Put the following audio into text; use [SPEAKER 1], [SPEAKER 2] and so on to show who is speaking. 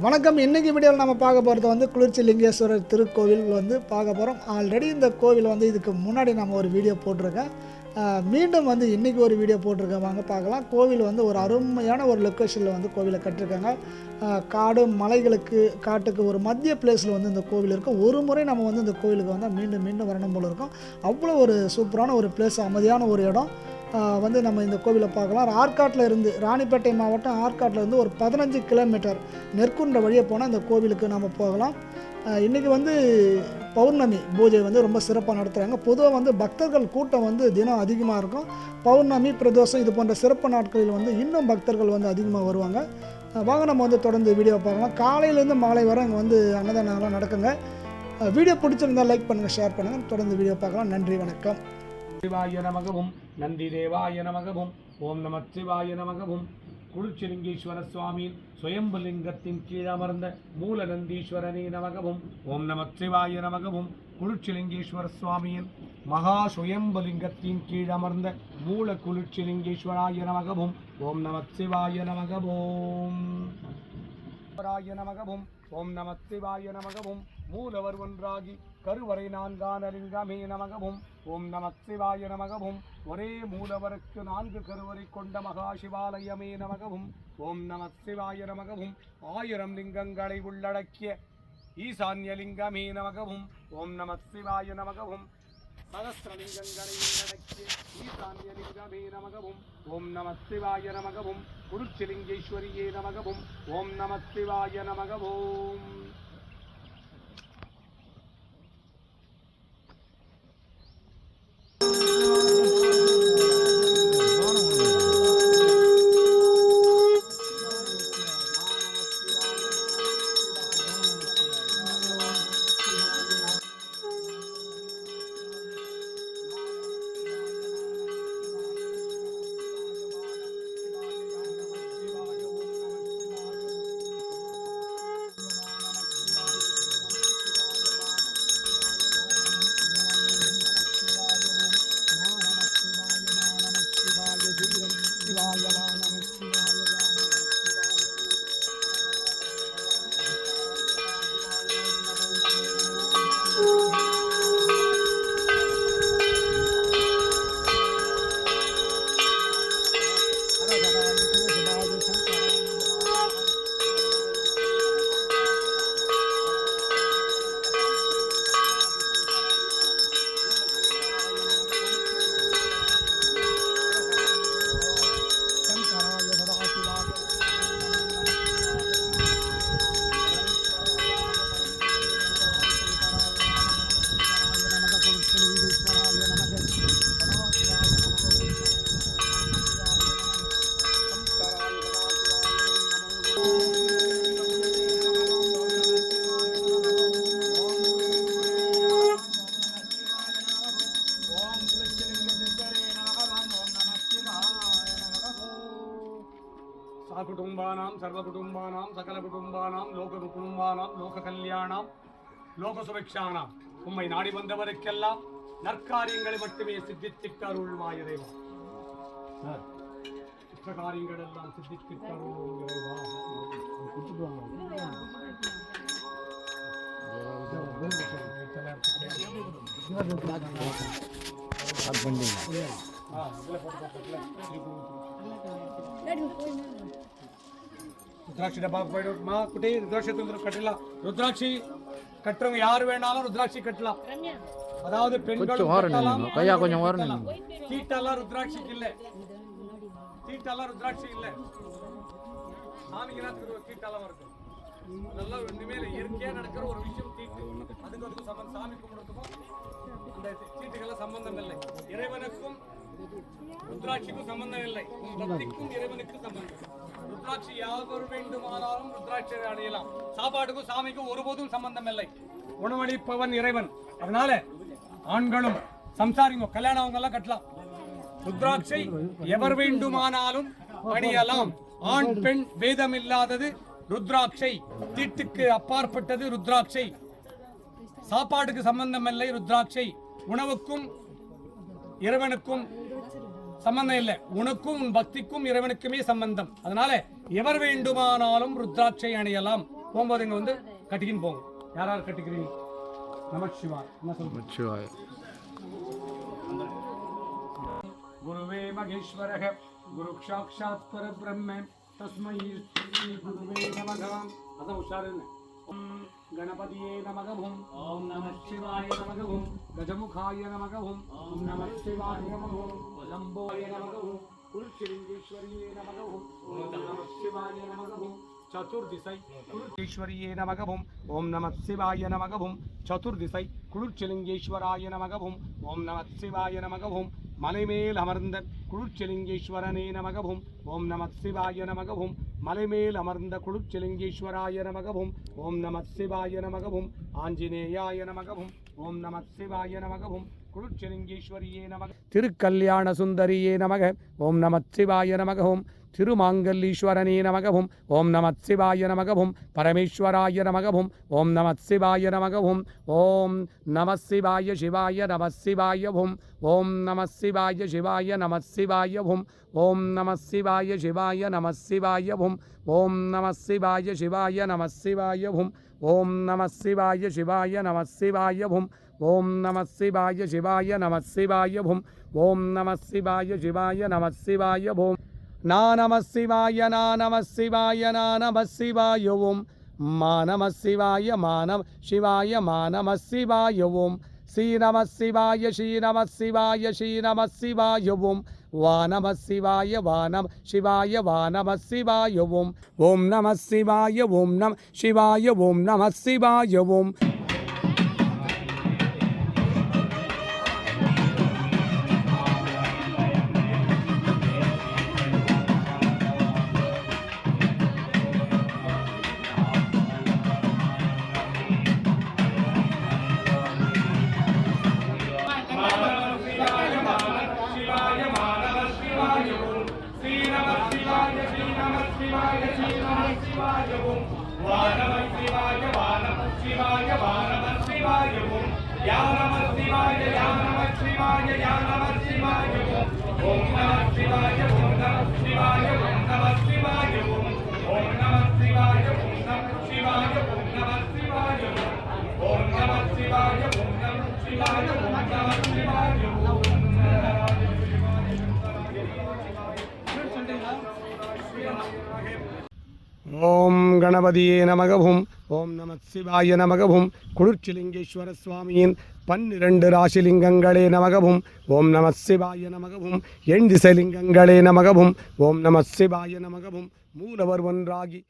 [SPEAKER 1] வணக்கம். இன்னைக்கு வீடியோவில் நம்ம பார்க்க போகிறது வந்து குளிர்ச்சி லிங்கேஸ்வரர் திருக்கோவில் வந்து பார்க்க போகிறோம் ஆல்ரெடி இந்த கோவில் வந்து இதுக்கு முன்னாடி நம்ம ஒரு வீடியோ போட்டிருக்கேன் மீண்டும் வந்து இன்றைக்கி ஒரு வீடியோ போட்டிருக்கேன் வாங்க பார்க்கலாம். கோவில் வந்து ஒரு அருமையான ஒரு லொக்கேஷனில் வந்து கோவிலை கட்டிருக்காங்க. காடு மலைகளுக்கு காட்டுக்கு ஒரு மத்திய பிளேஸில் வந்து இந்த கோவில் இருக்கும். ஒரு முறை நம்ம வந்து இந்த கோவிலுக்கு வந்தால் மீண்டும் மீண்டும் வரணும் போல இருக்கும். அவ்வளோ ஒரு சூப்பரான ஒரு பிளேஸ் அமைதியான ஒரு இடம். வந்து நம்ம இந்த கோவிலை பார்க்கலாம். ஆற்காட்டில் இருந்து ராணிப்பேட்டை மாவட்டம் ஆற்காட்டில் இருந்து ஒரு பதினஞ்சு கிலோமீட்டர் நெற்குன்ற வழியே போனால் இந்த கோவிலுக்கு நம்ம போகலாம். இன்றைக்கி வந்து பௌர்ணமி. பூஜை வந்து ரொம்ப சிறப்பாக நடத்துகிறாங்க பொதுவாக வந்து பக்தர்கள் கூட்டம் வந்து தினம் அதிகமாக இருக்கும். பௌர்ணமி பிரதோஷம் இது போன்ற சிறப்பு நாட்களில் வந்து இன்னும் பக்தர்கள் வந்து அதிகமாக வருவாங்க. வாங்க நம்ம வந்து தொடர்ந்து வீடியோ பார்க்கலாம். காலையிலேருந்து மாலை வரை இங்கே வந்து அன்னதானம்லாம் நடக்குங்க. வீடியோ பிடிச்சிருந்தா லைக் பண்ணுங்கள் ஷேர் பண்ணுங்கள் தொடர்ந்து வீடியோ பார்க்கலாம். நன்றி வணக்கம்.
[SPEAKER 2] சிவாய நமகவும் நந்தி தேவாய நமகவும் ஓம் நம சிவாய நமகவும் குளிர்ச்சிலிங்கேஸ்வர சுவாமியின் சுயம்புலிங்கத்தின் கீழ் அமர்ந்த மூல நந்தீஸ்வரனே நமகவும் ஓம் நம சிவாய நமகவும் குளிர்ச்சிலிங்கேஸ்வர சுவாமியின் மகா சுயம்புலிங்கத்தின் கீழ் அமர்ந்த மூல குளிர்ச்சிலிங்கீஸ்வராய நமகவும் ஓம் நம சிவாய நமகவும் நமகவும் ஓம் நம சிவாய நமகவும் மூலவர் ஒன்றாகி கருவறை நான்கானலிங்கமே நமகவும் ஓம் நம சிவாய நமகவும். ஒரே மூலவருக்கு நான்கு கருவறை கொண்ட மகா சிவாலயமே நமகவும். ஓம் நம சிவாய நமகவும். ஆயிரம் லிங்கங்களை உள்ளடக்கிய ஈசான்ய லிங்கமே நமகவும். ஓம் நம சிவாய நமகவும். சகசிரலிங்கங்களை உள்ளடக்கிய ஈசான்ய லிங்கமே நமகவும். ஓம் நம சிவாய நமகவும். குருச்சிலிங்கேஸ்வரியே நமகவும். ஓம் நம சிவாய நமகவும். சகுடும்பானாம் சர்வகுடும்பானாம் சகல குடும்பானாம் லோக குடும்பானாம் லோக கல்யாணாம் லோக சுபிக்ஷானாம் உம்மை நாடி வந்தவருக்கெல்லாம் நற்காரியங்களை மட்டுமே சித்தித்திட்டு அருள்வாய் இறைவா. இஷ்ட காரியங்கள் எல்லாம் சித்தித்திட்டு அருள்வோம் இறைவா. ஆ, ருத்ராட்சி டப்பா போயிடுமா குட்டி ருத்ராட்சி தந்துரும் கட்டலாம் ருத்ராட்சி கட்டுறவங்க யாரு வேணாலும் ருத்ராட்சி கட்டலாம். அதாவது கட்டலாம்
[SPEAKER 3] கையா கொஞ்சம் ஓரம்
[SPEAKER 2] கட்டலாம். தீட்டெல்லாம் ருத்ராட்சிக்கு இல்ல. தீட்டெல்லாம் ருத்ராட்சி இல்ல. சாமிக்கு தான் திரு தீட்டெல்லாம் இருக்கு. அதெல்லாம் இல்லை. இயற்கையா நடக்கிற ஒரு விஷயம் தீட்டு அதுக்கு அதுக்கு சம்பந்தம் சாமி கும்பிடுறதுக்கும் அந்த தீட்டுக்கெல்லாம் சம்பந்தம் இல்லை. இறைவனுக்கும் ருத்ராட்சிக்கும் சம்பந்தம் இல்லை. பக்திக்கும் இறைவனுக்கும் சம்பந்தம் ருத்ராட்சி யாவர் வேண்டுமானாலும் ருத்ராட்சி அடையலாம். சாப்பாட்டுக்கும் சாமிக்கும் ஒருபோதும் சம்பந்தம் இல்லை உணவளிப்பவன் இறைவன். அதனால ஆண்களும் சம்சாரிங்க கல்யாணம் அவங்க எல்லாம் கட்டலாம். ருத்ராட்சை எவர் வேண்டுமானாலும் அணியலாம். ஆண் பெண் வேதம் இல்லாதது ருத்ராட்சை. தீட்டுக்கு அப்பாற்பட்டது ருத்ராட்சை. சாப்பாட்டுக்கு சம்பந்தம் இல்லை ருத்ராட்சை. உணவுக்கும் இறைவனுக்கும் சம்பந்தம் இல்லை உனக்கும் உன் பக்திக்கும் இறைவனுக்குமே சம்பந்தம் அதனால எவர் வேண்டுமானாலும் ருத்ராட்சை அணியலாம் போகும்போது இங்கே வந்து கட்டிக்கின்னு போங்க யார் யார் கட்டிக்கிறீங்க நம சிவா என்ன சொல்லுங்க
[SPEAKER 3] சிவாய
[SPEAKER 2] गुरुवे महेश्वरः गुरुसाक्षात् परब्रह्म तस्मै श्री गुरुवे नमः अथ उच्चारण ॐ गणपतिये नमः ॐ ॐ नमः शिवाय नमः ॐ गजमुखाय नमः ॐ ॐ नमः शिवाय नमः ॐ லம்போய நமகவும் குல்சிருந்தீஸ்வரியே நமகவும் நம சிவாய நமகவும் சதுர்திசை குளிர்ச்சீஸ்வரியே நமகவும் ஓம் நம சிவாய நமகவும் சதுர்திசை குளிர்ச்செலிங்கேஸ்வராய நமகவும் ஓம் நம சிவாய நமகவும் மலைமேல் அமர்ந்த குளிர்ச்செலிங்கேஸ்வரனே நமகவும் ஓம் நம சிவாய நமகவும் மலைமேல் அமர்ந்த குளிர்ச்செலிங்கேஸ்வராய நமகவும் ஓம் நம சிவாய நமகவும் ஆஞ்சநேயாய நமகவும் ஓம் நம சிவாய நமகவும் குளிர்ச்செலிங்கேஸ்வரியே நமக. திருக்கல்யாண சுந்தரியே நமக. ஓம் நம சிவாய நமகவும் திருமாங்கல்லீஸ்வரனே நமகவும் ஓம் நம சிவாய நமகவும் பரமேஸ்வராய நமகவும் ஓம் நம சிவாய நமகவும் ஓம் நம சிவாய சிவாய நம சிவாயவும் ஓம் நம சிவாய சிவாய நம சிவாயவும் ஓம் நம சிவாய சிவாய நம சிவாயவும் ஓம் நம சிவாய சிவாய நம சிவாயவும் ஓம் நம சிவாய சிவாய நம சிவாயவும் ஓம் நம சிவாய சிவாய நம சிவாயவும் ஓம் நம சிவாய சிவாய நம சிவாயவும் நா நம சிவாய நா நம சிவாய நா நம சிவாயவும் மா நம சிவாய மா நம சிவாய மா நம சிவாயவும் ஸ்ரீ நம சிவாய ஸ்ரீ நம சிவாய ஸ்ரீ நம சிவாயவும் வா நம சிவாய வா நம சிவாய வா நம சிவாயவும் ஓம் நம சிவாய ஓம் நம சிவாய ஓம் நம சிவாயவும் ஓம் கணபதியே நமகவும் ஓம் நம சிவாய நமகவும் குளிர்ச்சிலிங்கேஸ்வர சுவாமியின் பன்னிரண்டு ராசிலிங்கங்களே நமகவும் ஓம் நம சிவாய நமகவும் எண் திசைலிங்கங்களே நமகவும் ஓம் நம சிவாய நமகவும் மூலவர் ஒன்றாகி